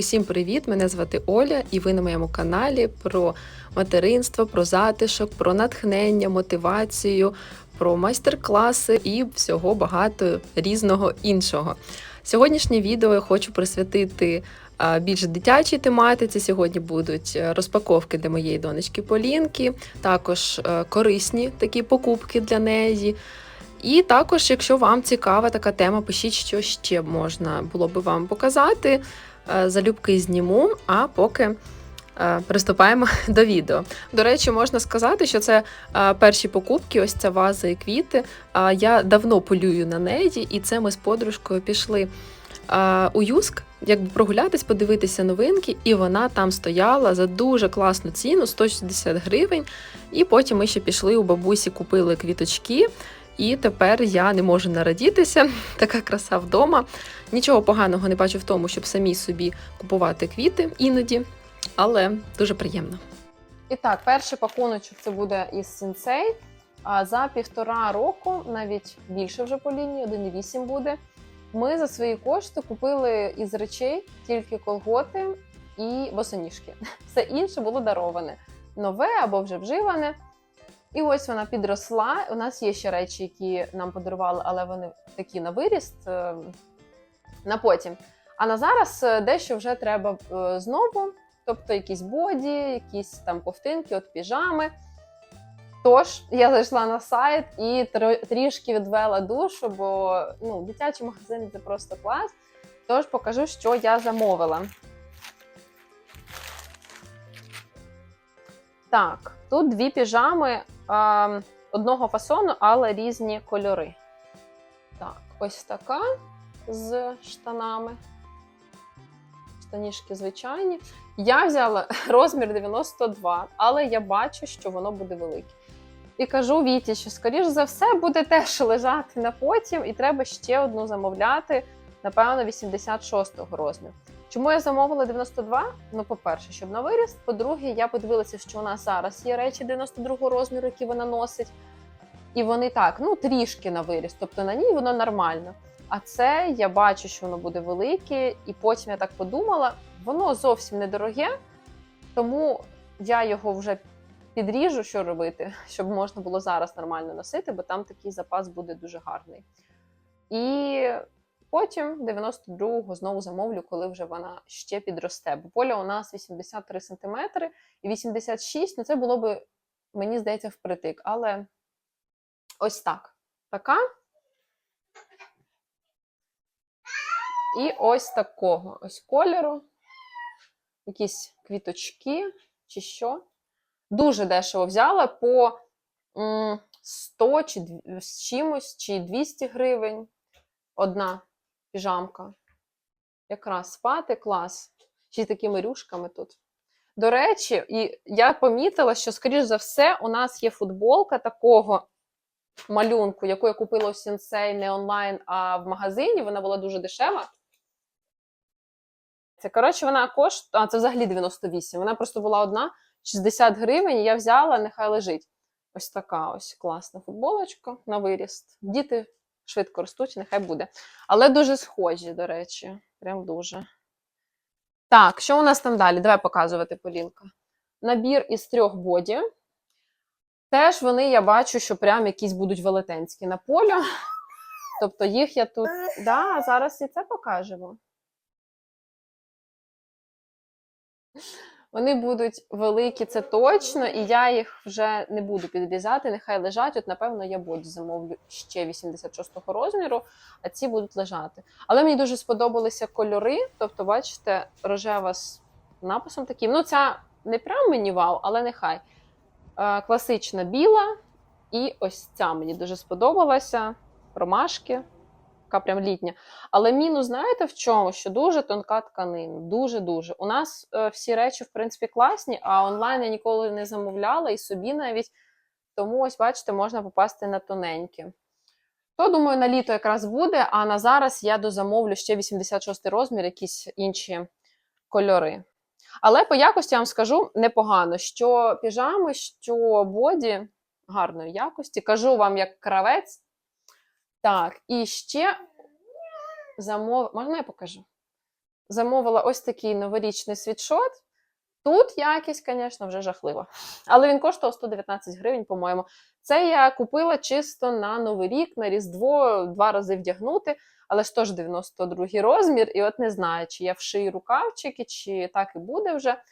Усім привіт! Мене звати Оля, і ви на моєму каналі про материнство, про затишок, про натхнення, мотивацію, про майстер-класи і всього багато різного іншого. Сьогоднішнє відео я хочу присвятити більш дитячій тематиці. Сьогодні будуть е, розпаковки для моєї донечки Полінки, також е, корисні такі покупки для неї. І також, якщо вам цікава така тема, пишіть, що ще можна було би вам показати. Е, Залюбки зніму, а поки е, приступаємо до відео. До речі, можна сказати, що це е, перші покупки, ось ця ваза і квіти. Я давно полюю на неї, і це ми з подружкою пішли у Юск, якби прогулятись, подивитися новинки, і вона там стояла за дуже класну ціну 160 гривень. І потім ми ще пішли у бабусі, купили квіточки. І тепер я не можу нарадітися. Така краса вдома. Нічого поганого не бачу в тому, щоб самі собі купувати квіти іноді, але дуже приємно. І так, перший пакуночок це буде із сінцей. А за півтора року, навіть більше вже по лінії, 1,8 буде. Ми за свої кошти купили із речей тільки колготи і босоніжки. Все інше було дароване. Нове або вже вживане. І ось вона підросла. У нас є ще речі, які нам подарували, але вони такі на виріст е, на потім. А на зараз е, дещо вже треба е, знову, тобто якісь боді, якісь там ковтинки, от піжами. Тож я зайшла на сайт і трішки відвела душу, бо ну, дитячий магазин це просто клас. Тож покажу, що я замовила. Так, тут дві піжами а, одного фасону, але різні кольори. Так, ось така з штанами. Штанішки звичайні. Я взяла розмір 92, але я бачу, що воно буде велике. І кажу Віті, що, скоріш за все, буде теж лежати на потім, і треба ще одну замовляти, напевно, 86-го розміру. Чому я замовила 92? Ну, по-перше, щоб на виріст. По-друге, я подивилася, що у нас зараз є речі 92-го розміру, які вона носить. І вони так, ну трішки на виріст, тобто на ній воно нормально. А це я бачу, що воно буде велике, і потім я так подумала, воно зовсім недороге, тому я його вже підріжу, що робити, щоб можна було зараз нормально носити, бо там такий запас буде дуже гарний. І потім 92-го знову замовлю, коли вже вона ще підросте. Бо поля у нас 83 см і 86 ну це було би, мені здається, впритик. Але ось так. Така. І ось такого ось кольору. Якісь квіточки чи що. Дуже дешево взяла по 100 чи з чимось, чи 200 гривень. Одна піжамка. Якраз спати клас. Ще такими рюшками тут. До речі, і я помітила, що, скоріш за все, у нас є футболка такого малюнку, яку я купила у Сінсей не онлайн, а в магазині. Вона була дуже дешева. Це, коротше, вона коштує. А, це взагалі 98. Вона просто була одна 60 гривень. і Я взяла, нехай лежить. Ось така ось класна футболочка на виріст. Діти швидко ростуть, нехай буде. Але дуже схожі, до речі. Прям дуже. Так, що у нас там далі? Давай показувати Полінка. Набір із трьох боді. Теж вони, я бачу, що прям якісь будуть велетенські на полю. Тобто їх я тут. Да, зараз і це покажемо. Вони будуть великі, це точно, і я їх вже не буду підрізати, нехай лежать. От, напевно, я боді замовлю ще 86-го розміру, а ці будуть лежати. Але мені дуже сподобалися кольори. Тобто, бачите, рожева з написом таким. Ну, ця не прям мені вау, але нехай. Е, класична біла. І ось ця мені дуже сподобалася. Ромашки. Така прям літня. Але мінус, знаєте, в чому? Що дуже тонка тканина. Дуже-дуже. У нас е, всі речі, в принципі, класні, а онлайн я ніколи не замовляла і собі навіть. Тому, ось, бачите, можна попасти на тоненькі. То, думаю, на літо якраз буде, а на зараз я дозамовлю ще 86 розмір, якісь інші кольори. Але по якості я вам скажу непогано, що піжами, що боді гарної якості. Кажу вам як кравець. Так, і ще замов. Можна я покажу? замовила ось такий новорічний світшот. Тут якість, звісно, вже жахлива. Але він коштував 119 гривень, по-моєму. Це я купила чисто на Новий рік, на Різдво, два рази вдягнути, але ж теж 92 розмір, і от не знаю, чи я вшию рукавчики, чи так і буде вже.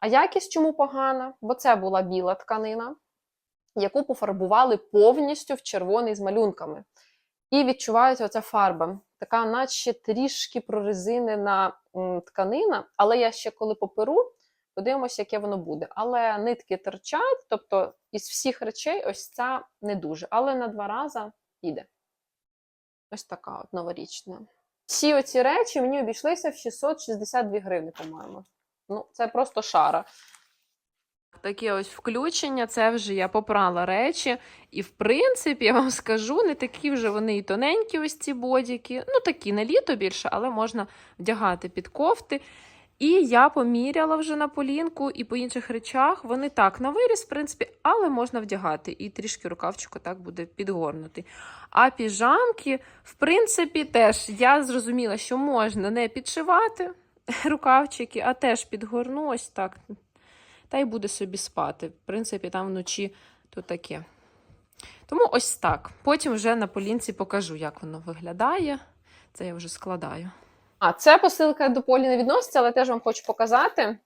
А якість чому погана? Бо це була біла тканина, яку пофарбували повністю в червоний з малюнками. І відчувається оця фарба. Така, наче трішки прорезинена тканина, але я ще коли поперу, подивимося, яке воно буде. Але нитки торчать, тобто із всіх речей ось ця не дуже. Але на два рази йде. Ось така от новорічна. Всі оці речі мені обійшлися в 662 гривні, по-моєму. Ну, це просто шара. Таке ось включення, це вже я попрала речі. І, в принципі, я вам скажу, не такі вже вони і тоненькі, ось ці бодіки. Ну, такі на літо більше, але можна вдягати під кофти. І я поміряла вже на полінку і по інших речах. Вони так на виріс, в принципі, але можна вдягати. І трішки рукавчику так буде підгорнутий. А піжамки, в принципі, теж я зрозуміла, що можна не підшивати рукавчики, а теж підгорну ось так. Та й буде собі спати. В принципі, там вночі то таке. Тому ось так. Потім вже на полінці покажу, як воно виглядає. Це я вже складаю. А, це посилка до Полі не відноситься, але теж вам хочу показати.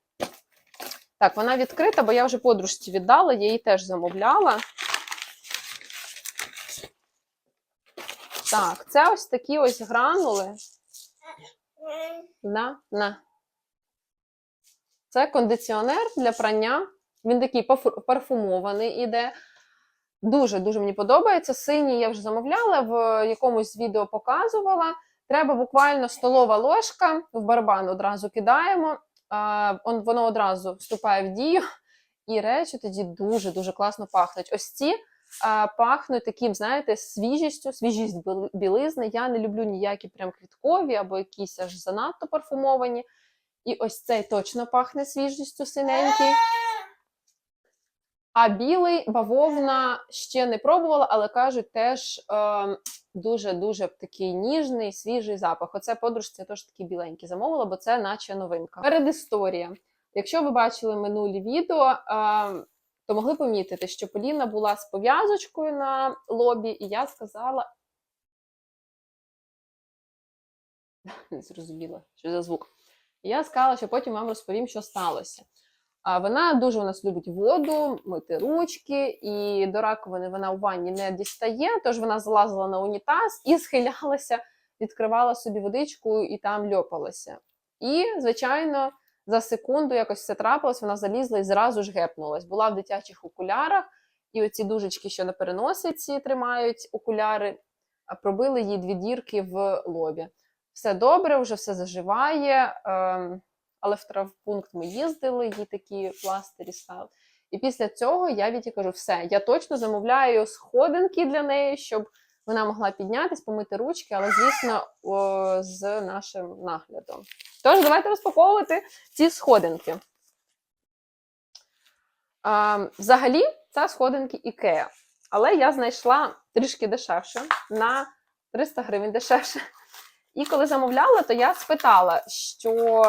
Так, вона відкрита, бо я вже подружці віддала, я її теж замовляла. Так, це ось такі ось гранули. На, на. Це кондиціонер для прання. Він такий парфумований іде. Дуже-дуже мені подобається. Синій я вже замовляла, в якомусь відео показувала. Треба буквально столова ложка в барабан одразу кидаємо, воно одразу вступає в дію, і речі тоді дуже-дуже класно пахнуть. Ось ці пахнуть таким, знаєте, свіжістю, свіжість білизни. Я не люблю ніякі прям квіткові або якісь аж занадто парфумовані. І ось цей точно пахне свіжістю синенький. А білий бавовна ще не пробувала, але кажуть, теж е, дуже-дуже такий ніжний, свіжий запах. Оце подружці теж такий біленький замовила, бо це наче новинка. Передісторія. Якщо ви бачили минулі відео, е, то могли помітити, що Поліна була з пов'язочкою на лобі, і я сказала. Не зрозуміла, що за звук. І я сказала, що потім вам розповім, що сталося. А вона дуже у нас любить воду, мити ручки, і до раковини вона у ванні не дістає, тож вона залазила на унітаз і схилялася, відкривала собі водичку і там льопалася. І, звичайно, за секунду якось все трапилось, вона залізла і зразу ж гепнулась. Була в дитячих окулярах, і оці дужечки, що на переносиці тримають окуляри, пробили їй дві дірки в лобі. Все добре, вже все заживає. ем, але в травмпункт ми їздили, їй такі пластирі стали. І після цього я Віті кажу: все, я точно замовляю сходинки для неї, щоб вона могла піднятись, помити ручки, але, звісно, о, з нашим наглядом. Тож, давайте розпаковувати ці сходинки. А, взагалі, це сходинки Ікеа. Але я знайшла трішки дешевше, на 300 гривень дешевше. І коли замовляла, то я спитала, що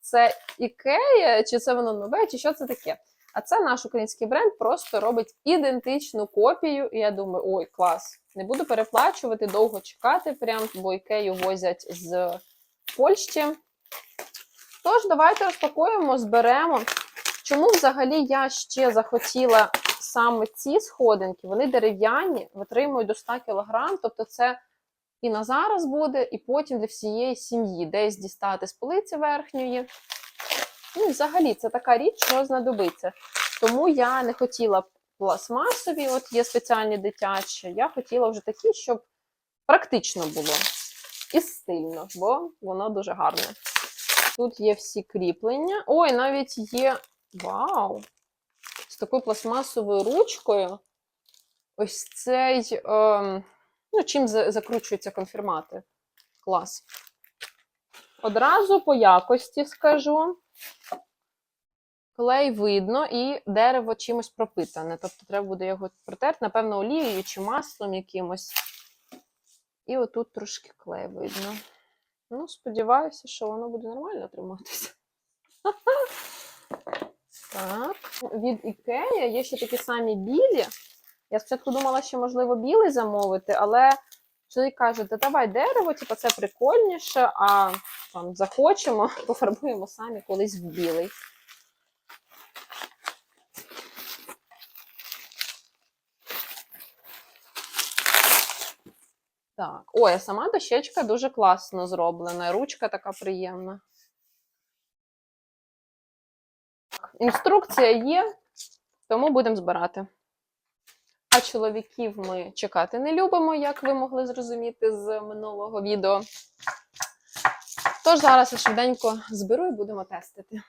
це Ікея, чи це воно нове, чи що це таке. А це наш український бренд просто робить ідентичну копію. І я думаю, ой, клас, не буду переплачувати, довго чекати, прям, бо Ікею возять з Польщі. Тож, давайте розпакуємо, зберемо. Чому взагалі я ще захотіла саме ці сходинки? Вони дерев'яні, витримують до 100 кг, тобто це і на зараз буде, і потім для всієї сім'ї, десь дістати з полиці верхньої. Ну, взагалі, це така річ, що знадобиться. Тому я не хотіла пластмасові, от є спеціальні дитячі. Я хотіла вже такі, щоб практично було і стильно, бо воно дуже гарне. Тут є всі кріплення. Ой, навіть є. Вау! З такою пластмасовою ручкою. Ось цей. Ем... Ну, чим закручуються конфірмати. Клас. Одразу по якості скажу. Клей видно і дерево чимось пропитане. Тобто треба буде його протерти, напевно, олією чи маслом якимось. І отут трошки клей видно. Ну, сподіваюся, що воно буде нормально триматися. Так. Від Ікея є ще такі самі білі. Я спочатку думала, що можливо білий замовити, але чоловік каже, та давай дерево, типу, це прикольніше, а там захочемо, пофарбуємо самі колись в білий. Так, ой, а сама дощечка дуже класно зроблена. Ручка така приємна. Інструкція є, тому будемо збирати. А чоловіків ми чекати не любимо, як ви могли зрозуміти з минулого відео. Тож зараз я швиденько зберу і будемо тестити.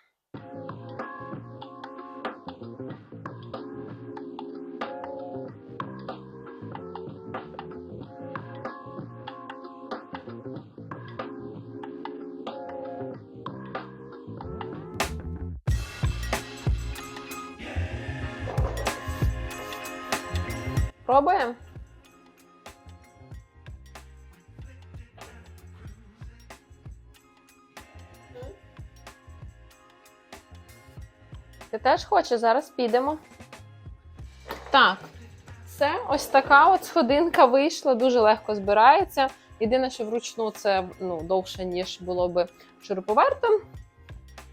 Пробуємо? Ти теж хочеш? Зараз підемо. Так, це ось така от сходинка вийшла, дуже легко збирається. Єдине, що вручну це ну, довше, ніж було би шуруповертом.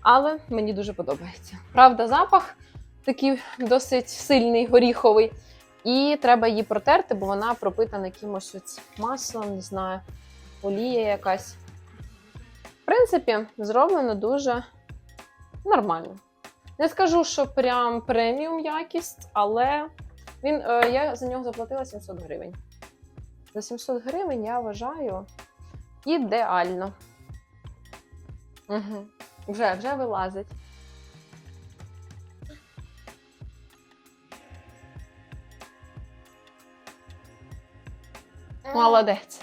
Але мені дуже подобається. Правда, запах такий досить сильний, горіховий. І треба її протерти, бо вона пропитана якимось ось маслом, не знаю, олія якась. В принципі, зроблено дуже нормально. Не скажу, що прям преміум якість, але він, е, я за нього заплатила 700 гривень. За 700 гривень я вважаю ідеально. Угу. Вже, вже вилазить. Молодець.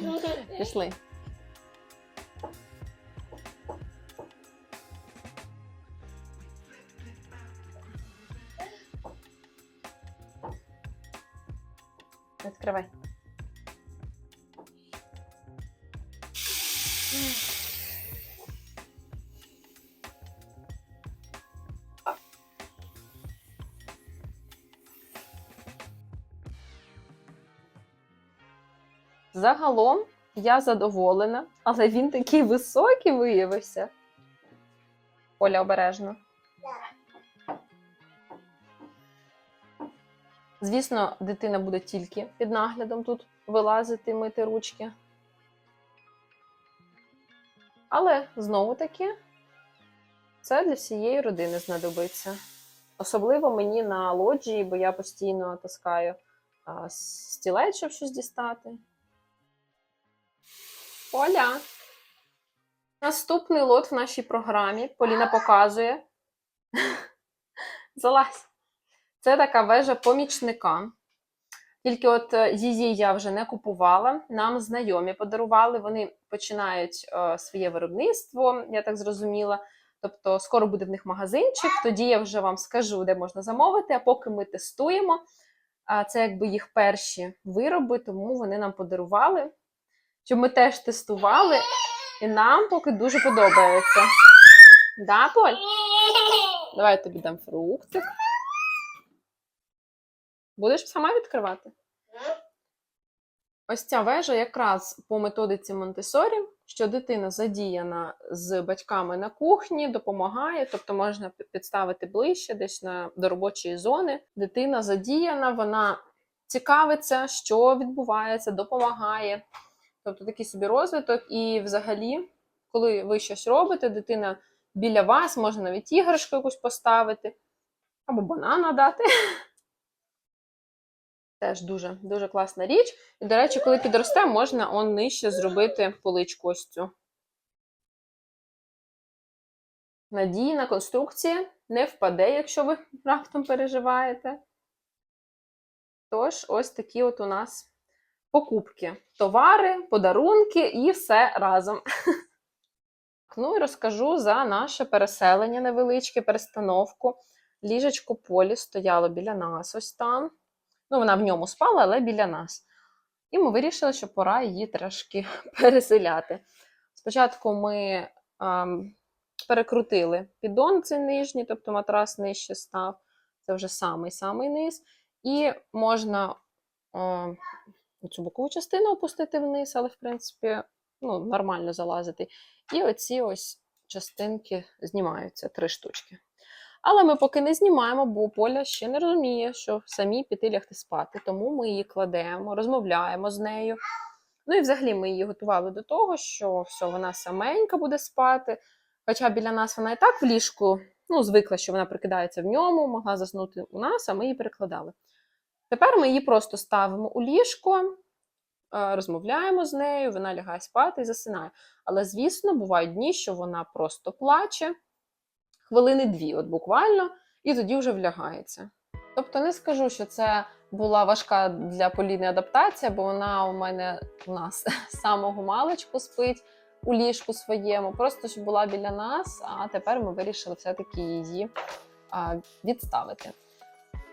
Пішли. Відкривай. Загалом я задоволена, але він такий високий виявився. Оля обережно. Звісно, дитина буде тільки під наглядом тут вилазити, мити ручки. Але знову таки це для всієї родини знадобиться. Особливо мені на лоджії, бо я постійно таскаю стілець, щоб щось дістати. Оля. Наступний лот в нашій програмі. Поліна показує. Залазь. Це така вежа помічника. Тільки от е, її я вже не купувала. Нам знайомі подарували. Вони починають е, своє виробництво, я так зрозуміла. Тобто, скоро буде в них магазинчик, тоді я вже вам скажу, де можна замовити. А поки ми тестуємо, а це якби їх перші вироби, тому вони нам подарували щоб ми теж тестували, і нам поки дуже подобається. Да, Поль? Давай я тобі дам фруктик. Будеш сама відкривати? Ось ця вежа якраз по методиці Монтесорі, що дитина задіяна з батьками на кухні, допомагає, тобто можна підставити ближче, десь на, до робочої зони. Дитина задіяна, вона цікавиться, що відбувається, допомагає. Тобто такий собі розвиток, і взагалі, коли ви щось робите, дитина біля вас, можна навіть іграшку якусь поставити, або банана дати. Теж дуже дуже класна річ. І, до речі, коли підросте, можна он нижче зробити поличку ось цю. Надійна конструкція не впаде, якщо ви раптом переживаєте. Тож, ось такі от у нас покупки, товари, подарунки і все разом. Ну і розкажу за наше переселення невеличке, перестановку. Ліжечко полі стояло біля нас ось там. Ну, вона в ньому спала, але біля нас. І ми вирішили, що пора її трошки переселяти. Спочатку ми ем, перекрутили піддон, цей нижній, тобто матрас нижче став. Це вже самий-самий низ. І можна е, цю бокову частину опустити вниз, але, в принципі, ну, нормально залазити. І оці ось частинки знімаються, три штучки. Але ми поки не знімаємо, бо Поля ще не розуміє, що самі піти лягти спати. Тому ми її кладемо, розмовляємо з нею. Ну і взагалі ми її готували до того, що все, вона саменька буде спати. Хоча біля нас вона і так в ліжку, ну, звикла, що вона прикидається в ньому, могла заснути у нас, а ми її перекладали. Тепер ми її просто ставимо у ліжко, е, розмовляємо з нею, вона лягає спати і засинає. Але, звісно, бувають дні, що вона просто плаче хвилини дві, от буквально, і тоді вже влягається. Тобто не скажу, що це була важка для Поліни адаптація, бо вона у мене у нас самого маличку спить у ліжку своєму, просто щоб була біля нас, а тепер ми вирішили все-таки її відставити.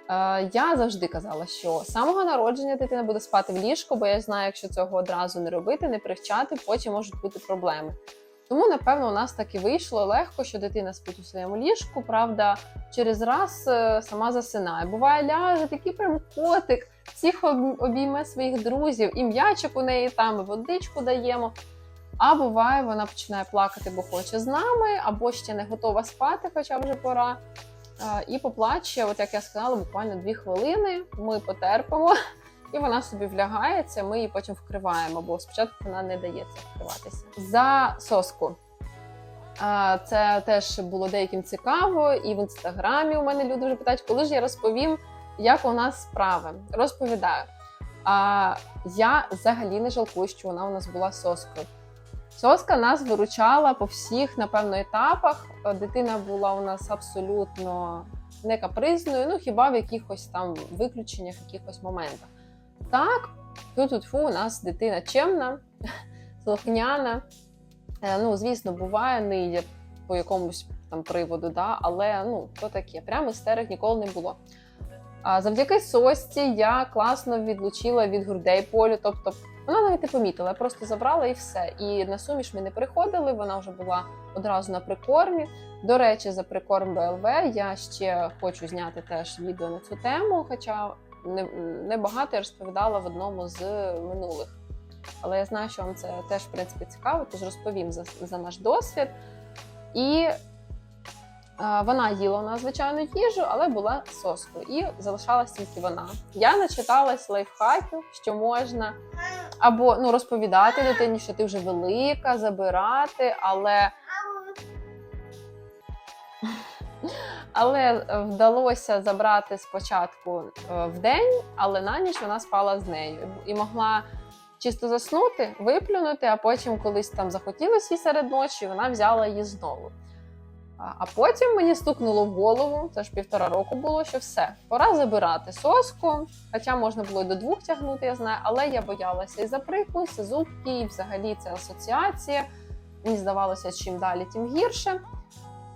Е, Я завжди казала, що з самого народження дитина буде спати в ліжку, бо я знаю, якщо цього одразу не робити, не привчати, потім можуть бути проблеми. Тому, напевно, у нас так і вийшло легко, що дитина спить у своєму ліжку. Правда, через раз е, сама засинає. Буває, ляже такий прям котик, всіх обійме своїх друзів, і м'ячик у неї там, і водичку даємо. А буває, вона починає плакати, бо хоче з нами, або ще не готова спати, хоча вже пора. І поплаче, от як я сказала, буквально дві хвилини. Ми потерпимо, і вона собі влягається. Ми її потім вкриваємо, бо спочатку вона не дається вкриватися. За соску. Це теж було деяким цікаво, і в інстаграмі у мене люди вже питають, коли ж я розповім, як у нас справи. Розповідаю. А, Я взагалі не жалкую, що вона у нас була соскою. Соска нас виручала по всіх, напевно, етапах. Дитина була у нас абсолютно не капризною, ну хіба в якихось там виключеннях, якихось моментах. Так, тут у нас дитина чемна, слухняна. Е, Ну, звісно, буває, ниє по якомусь там приводу, да? але ну, то таке. Прямо істерик ніколи не було. А завдяки сосці я класно відлучила від грудей полю. Тобто вона навіть не помітила, я просто забрала і все. І на суміш ми не приходили, вона вже була одразу на прикормі. До речі, за прикорм БЛВ я ще хочу зняти теж відео на цю тему, хоча не, не я розповідала в одному з минулих. Але я знаю, що вам це теж в принципі цікаво, тож розповім за, за наш досвід. І вона їла у нас звичайну їжу, але була соскою. І залишалась тільки вона. Я начиталась лайфхаків, що можна або ну, розповідати дитині, що ти вже велика, забирати, але. Але вдалося забрати спочатку е, в день, але на ніч вона спала з нею і могла чисто заснути, виплюнути, а потім колись там захотілося їй серед ночі, вона взяла її знову. А потім мені стукнуло в голову, це ж півтора року було, що все, пора забирати соску. Хоча можна було і до двох тягнути, я знаю, але я боялася і за прикус, і зубки, і взагалі це асоціація. Мені здавалося, чим далі, тим гірше.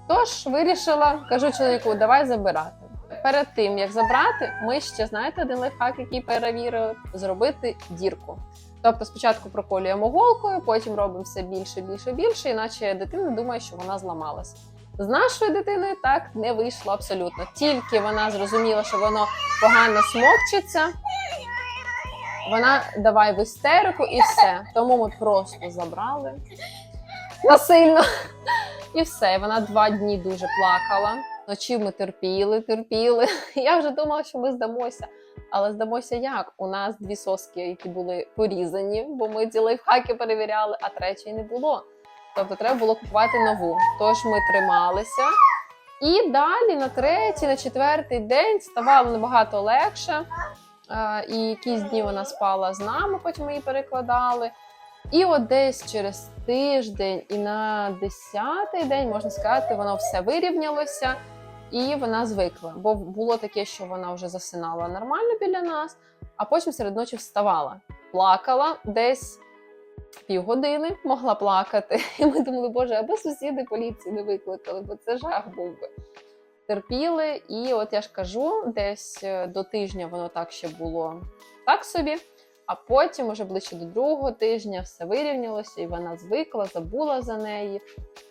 Тож вирішила, кажу чоловіку, давай забирати. Перед тим як забрати, ми ще знаєте один лайфхак, який перевірили, зробити дірку. Тобто спочатку проколюємо голкою, потім робимо все більше, більше, більше, іначе дитина думає, що вона зламалась. З нашою дитиною так не вийшло абсолютно. Тільки вона зрозуміла, що воно погано смокчеться. Вона давай в істерику і все. Тому ми просто забрали насильно. І все. Вона два дні дуже плакала. Ночі ми терпіли, терпіли. Я вже думала, що ми здамося. Але здамося як? У нас дві соски, які були порізані, бо ми ці лайфхаки перевіряли, а третьої не було. Тобто треба було купувати нову. Тож ми трималися. І далі на третій, на четвертий день ставало набагато легше. Е, І якісь дні вона спала з нами, потім ми її перекладали. І от десь через тиждень і на десятий день, можна сказати, воно все вирівнялося і вона звикла. Бо було таке, що вона вже засинала нормально біля нас, а потім серед ночі вставала, плакала десь півгодини, могла плакати. І ми думали, боже, аби сусіди поліції не викликали, бо це жах був би. терпіли. І от я ж кажу, десь е, до тижня воно так ще було так собі. А потім, уже ближче до другого тижня, все вирівнялося, і вона звикла, забула за неї,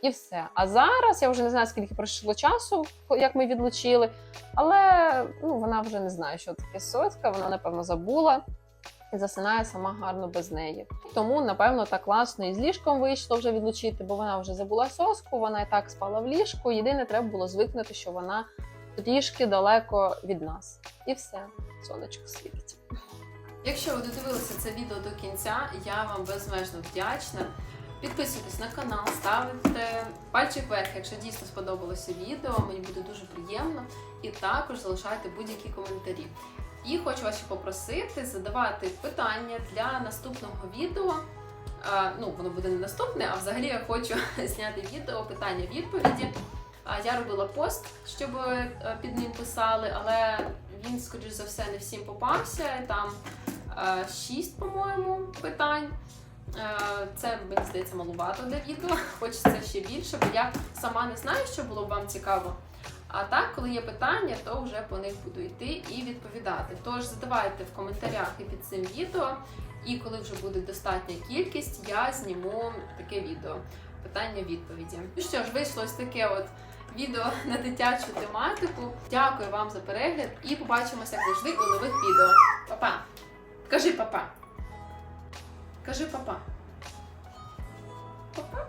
і все. А зараз я вже не знаю, скільки пройшло часу, як ми відлучили, але ну, вона вже не знає, що таке соцька, вона, напевно, забула і засинає сама гарно без неї. Тому, напевно, так класно і з ліжком вийшло вже відлучити, бо вона вже забула соску, вона і так спала в ліжку. Єдине, треба було звикнути, що вона трішки далеко від нас. І все, сонечко світить. Якщо ви додивилися це відео до кінця, я вам безмежно вдячна. Підписуйтесь на канал, ставте пальчик вверх, якщо дійсно сподобалося відео. Мені буде дуже приємно. І також залишайте будь-які коментарі. І хочу вас попросити задавати питання для наступного відео. Ну, воно буде не наступне, а взагалі я хочу зняти відео питання-відповіді. Я робила пост, щоб е, під ним писали, але він, скоріш за все, не всім попався. Там е, шість, по-моєму, питань. Е, Це мені здається малувато для відео. Хочеться ще більше, бо я сама не знаю, що було б вам цікаво. А так, коли є питання, то вже по них буду йти і відповідати. Тож задавайте в коментарях і під цим відео. І коли вже буде достатня кількість, я зніму таке відео. Питання-відповіді. Ну що ж, вийшло ось таке от відео на дитячу тематику. Дякую вам за перегляд і побачимося як завжди у нових відео. Па-па! Кажи папа. Кажи папа. Папа.